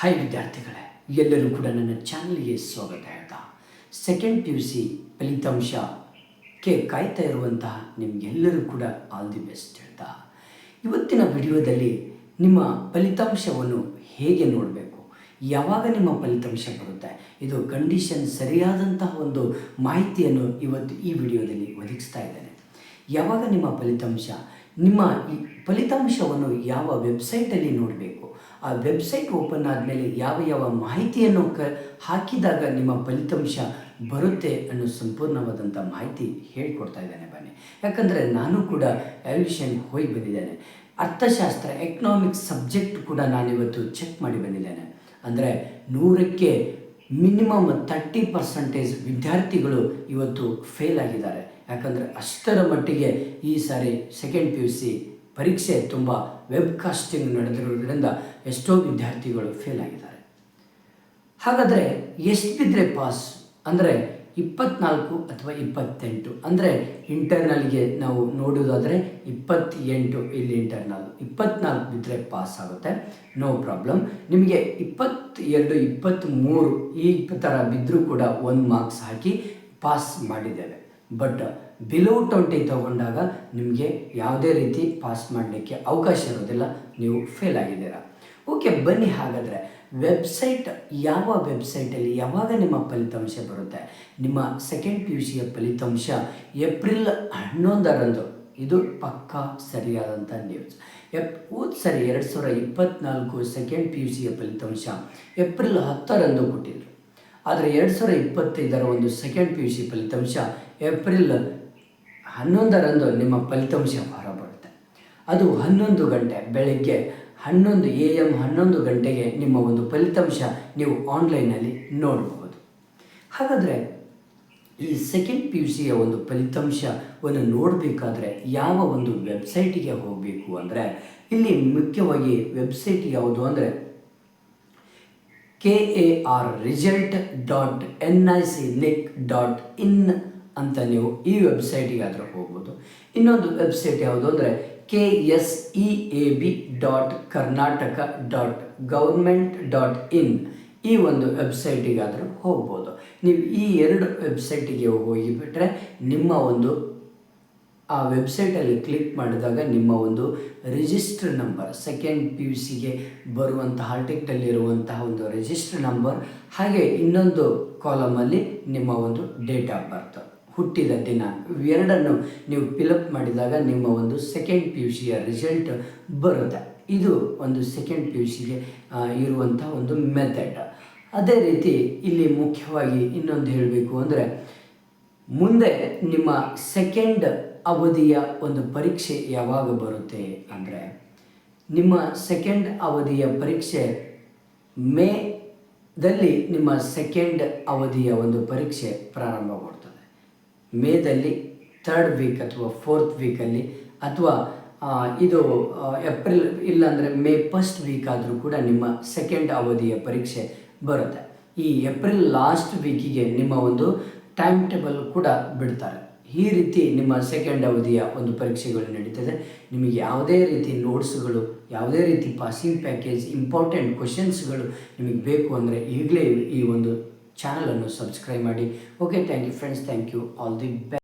Hi ವಿದ್ಯಾರ್ಥಿಗಳೇ, ಎಲ್ಲರೂ ಕೂಡ ನನ್ನ ಚಾನಲ್ಗೆ ಸ್ವಾಗತ ಹೇಳ್ತಾ. ಸೆಕೆಂಡ್ ಪಿ ಯು ಸಿ ಫಲಿತಾಂಶಕ್ಕೆ ಕಾಯ್ತಾ ಇರುವಂತಹ ನಿಮಗೆಲ್ಲರೂ ಕೂಡ ಆಲ್ ದಿ ಬೆಸ್ಟ್ ಹೇಳ್ತಾ. ಇವತ್ತಿನ ವಿಡಿಯೋದಲ್ಲಿ ನಿಮ್ಮ ಫಲಿತಾಂಶವನ್ನು ಹೇಗೆ ನೋಡಬೇಕು? ಯಾವಾಗ ನಿಮ್ಮ ಫಲಿತಾಂಶ ಬರುತ್ತೆ? ಇದು ಕಂಡೀಷನ್ ಸರಿಯಾದಂತಹ ಒಂದು ಮಾಹಿತಿಯನ್ನು ಇವತ್ತು ಈ ವಿಡಿಯೋದಲ್ಲಿ ಒದಗಿಸ್ತಾ ಇದ್ದೇನೆ. ಯಾವಾಗ ನಿಮ್ಮ ಫಲಿತಾಂಶ ನಿಮ್ಮ ಈ ಫಲಿತಾಂಶವನ್ನು ಯಾವ ವೆಬ್ಸೈಟಲ್ಲಿ ನೋಡಬೇಕು? ಆ ವೆಬ್ಸೈಟ್ ಓಪನ್ ಆದಮೇಲೆ ಯಾವ ಯಾವ ಮಾಹಿತಿಯನ್ನು ಕ, ಹಾಕಿದಾಗ ನಿಮ್ಮ ಫಲಿತಾಂಶ ಬರುತ್ತೆ ಅನ್ನೋ ಸಂಪೂರ್ಣವಾದಂಥ ಮಾಹಿತಿ ಹೇಳಿಕೊಡ್ತಾ ಇದ್ದಾನೆ ಬನ್ನಿ. ಯಾಕಂದರೆ ನಾನು ಕೂಡ ಎಲ್ಯೂಷನ್ ಹೋಗಿ ಬಂದಿದ್ದೇನೆ. ಅರ್ಥಶಾಸ್ತ್ರ ಎಕನಾಮಿಕ್ಸ್ ಸಬ್ಜೆಕ್ಟ್ ಕೂಡ ನಾನಿವತ್ತು ಚೆಕ್ ಮಾಡಿ ಬಂದಿದ್ದೇನೆ. ಅಂದರೆ ನೂರಕ್ಕೆ ಮಿನಿಮಮ್ ತರ್ಟಿ ಪರ್ಸೆಂಟೇಜ್ ವಿದ್ಯಾರ್ಥಿಗಳು ಇವತ್ತು ಫೇಲ್ ಆಗಿದ್ದಾರೆ. ಯಾಕಂದರೆ ಅಷ್ಟರ ಮಟ್ಟಿಗೆ ಈ ಸಾರಿ ಸೆಕೆಂಡ್ ಪಿ ಯು ಸಿ ಪರೀಕ್ಷೆ ತುಂಬ ವೆಬ್ ಕಾಸ್ಟಿಂಗ್ ನಡೆದಿರೋದ್ರಿಂದ ಎಷ್ಟೋ ವಿದ್ಯಾರ್ಥಿಗಳು ಫೇಲ್ ಆಗಿದ್ದಾರೆ. ಹಾಗಾದರೆ ಎಷ್ಟು ಬಿದ್ದರೆ ಪಾಸ್ ಅಂದರೆ ಇಪ್ಪತ್ನಾಲ್ಕು ಅಥವಾ ಇಪ್ಪತ್ತೆಂಟು. ಅಂದರೆ ಇಂಟರ್ನಲ್ಗೆ ನಾವು ನೋಡೋದಾದರೆ ಇಪ್ಪತ್ತೆಂಟು ಇಲ್ಲಿ ಇಂಟರ್ನಲ್ ಇಪ್ಪತ್ನಾಲ್ಕು ಬಿದ್ದರೆ ಪಾಸ್ ಆಗುತ್ತೆ. ನೋ ಪ್ರಾಬ್ಲಮ್ ನಿಮಗೆ ಇಪ್ಪತ್ತೆರಡು, ಇಪ್ಪತ್ತ್ಮೂರು ಈ ಥರ ಬಿದ್ದರೂ ಕೂಡ ಒಂದು ಮಾರ್ಕ್ಸ್ ಹಾಕಿ ಪಾಸ್ ಮಾಡಿದ್ದೇವೆ. ಬಟ್ ಬಿಲೋ ಟ್ವೆಂಟಿ ತಗೊಂಡಾಗ ನಿಮಗೆ ಯಾವುದೇ ರೀತಿ ಪಾಸ್ ಮಾಡಲಿಕ್ಕೆ ಅವಕಾಶ ಇರೋದಿಲ್ಲ ನೀವು ಫೇಲ್ ಆಗಿದ್ದೀರಾ. ಓಕೆ ಬನ್ನಿ ಹಾಗಾದರೆ. ವೆಬ್ಸೈಟ್ ಯಾವ ವೆಬ್ಸೈಟಲ್ಲಿ ಯಾವಾಗ ನಿಮ್ಮ ಫಲಿತಾಂಶ ಬರುತ್ತೆ? ನಿಮ್ಮ ಸೆಕೆಂಡ್ ಪಿ ಯು ಸಿಯ ಫಲಿತಾಂಶ ಏಪ್ರಿಲ್ ಹನ್ನೊಂದರಂದು. ಇದು ಪಕ್ಕಾ ಸರಿಯಾದಂಥ ನ್ಯೂಸ್ ಎಪ್, ಹೋದ ಸರಿ ಎರಡು ಸಾವಿರ ಇಪ್ಪತ್ತ್ನಾಲ್ಕು ಸೆಕೆಂಡ್ ಪಿ ಯು ಸಿಯ ಫಲಿತಾಂಶ ಏಪ್ರಿಲ್ ಹತ್ತರಂದು ಕೊಟ್ಟಿದ್ದರು ಆದರೆ ಎರಡು ಸಾವಿರ ಇಪ್ಪತ್ತೈದರ ಒಂದು ಸೆಕೆಂಡ್ ಪಿ ಯು ಸಿ ಫಲಿತಾಂಶ ಏಪ್ರಿಲ್ ಹನ್ನೊಂದರಂದು ನಿಮ್ಮ ಫಲಿತಾಂಶ ಹೊರಬರುತ್ತೆ. ಅದು ಹನ್ನೊಂದು ಗಂಟೆ ಬೆಳಗ್ಗೆ ಹನ್ನೊಂದು ಎ ಎಂ ಹನ್ನೊಂದು ಗಂಟೆಗೆ ನಿಮ್ಮ ಒಂದು ಫಲಿತಾಂಶ ನೀವು ಆನ್ಲೈನಲ್ಲಿ ನೋಡಬಹುದು ಹಾಗಾದರೆ ಈ ಸೆಕೆಂಡ್ ಪಿ ಯು ಸಿಯ ಒಂದು ಫಲಿತಾಂಶವನ್ನು ನೋಡಬೇಕಾದ್ರೆ ಯಾವ ಒಂದು ವೆಬ್ಸೈಟಿಗೆ ಹೋಗಬೇಕು ಅಂದರೆ ಇಲ್ಲಿ ಮುಖ್ಯವಾಗಿ ವೆಬ್ಸೈಟ್ ಯಾವುದು ಅಂದರೆ K A R result dot N I C nic dot in ಅಂತ ನೀವು ಈ ವೆಬ್ಸೈಟಿಗೆ ಆದರೂ ಹೋಗ್ಬೋದು. ಇನ್ನೊಂದು ವೆಬ್ಸೈಟ್ ಯಾವುದು ಅಂದರೆ K S E A B dot Karnataka dot government dot in ಈ ಒಂದು ವೆಬ್ಸೈಟಿಗಾದರೂ ಹೋಗ್ಬೋದು. ನೀವು ಈ ಎರಡು ವೆಬ್ಸೈಟಿಗೆ ಹೋಗಿಬಿಟ್ರೆ ನಿಮ್ಮ ಒಂದು, ಆ ವೆಬ್ಸೈಟಲ್ಲಿ ಕ್ಲಿಕ್ ಮಾಡಿದಾಗ ನಿಮ್ಮ ಒಂದು register number second P U ಸಿಗೆ ಬರುವಂತಹ ಟಿಕ್ಟಲ್ಲಿರುವಂತಹ ಒಂದು ರಿಜಿಸ್ಟರ್ ನಂಬರ್ ಹಾಗೆ ಇನ್ನೊಂದು ಕಾಲಮಲ್ಲಿ ನಿಮ್ಮ ಒಂದು ಡೇಟ್ ಆಫ್ ಬರ್ತ್ ಹುಟ್ಟಿದ ದಿನ. ಇವೆರಡನ್ನು ನೀವು ಫಿಲಪ್ ಮಾಡಿದಾಗ ನಿಮ್ಮ ಒಂದು ಸೆಕೆಂಡ್ ಪಿ ಯು ಸಿಯ ರಿಸಲ್ಟ್ ಬರುತ್ತೆ. ಇದು ಒಂದು ಸೆಕೆಂಡ್ ಪಿ ಯು ಸಿಗೆ ಇರುವಂಥ ಒಂದು ಮೆಥಡ್ ಅದೇ ರೀತಿ ಇಲ್ಲಿ ಮುಖ್ಯವಾಗಿ ಇನ್ನೊಂದು ಹೇಳಬೇಕು ಅಂದರೆ, ಮುಂದೆ ನಿಮ್ಮ ಸೆಕೆಂಡ್ ಅವಧಿಯ ಒಂದು ಪರೀಕ್ಷೆ ಯಾವಾಗ ಬರುತ್ತೆ ಅಂದರೆ, ನಿಮ್ಮ ಸೆಕೆಂಡ್ ಅವಧಿಯ ಪರೀಕ್ಷೆ ಮೇದಲ್ಲಿ ನಿಮ್ಮ ಸೆಕೆಂಡ್ ಅವಧಿಯ ಒಂದು ಪರೀಕ್ಷೆ ಪ್ರಾರಂಭಗೊಳ್ತದೆ ಮೇದಲ್ಲಿ ಥರ್ಡ್ ವೀಕ್ ಅಥವಾ ಫೋರ್ತ್ ವೀಕಲ್ಲಿ ಅಥವಾ ಇದು ಏಪ್ರಿಲ್ ಇಲ್ಲಾಂದರೆ ಮೇ ಫಸ್ಟ್ ವೀಕ್ ಆದರೂ ಕೂಡ ನಿಮ್ಮ ಸೆಕೆಂಡ್ ಅವಧಿಯ ಪರೀಕ್ಷೆ ಬರುತ್ತೆ. ಈ ಏಪ್ರಿಲ್ ಲಾಸ್ಟ್ ವೀಕಿಗೆ ನಿಮ್ಮ ಒಂದು ಟೈಮ್ ಟೇಬಲ್ ಕೂಡ ಬಿಡ್ತಾರೆ. ಈ ರೀತಿ ನಿಮ್ಮ ಸೆಕೆಂಡ್ ಅವಧಿಯ ಒಂದು ಪರೀಕ್ಷೆಗಳು ನಡೀತದೆ. ನಿಮಗೆ ಯಾವುದೇ ರೀತಿ ನೋಟ್ಸ್ಗಳು ಯಾವುದೇ ರೀತಿ ಪಾಸಿಂಗ್ ಪ್ಯಾಕೇಜ್ ಇಂಪಾರ್ಟೆಂಟ್ ಕ್ವಶನ್ಸ್ಗಳು ನಿಮಗೆ ಬೇಕು ಅಂದರೆ ಈಗಲೇ ಈ ಒಂದು ಚಾನಲನ್ನು ಸಬ್ಸ್ಕ್ರೈಬ್ ಮಾಡಿ. Okay thank you friends thank you all the best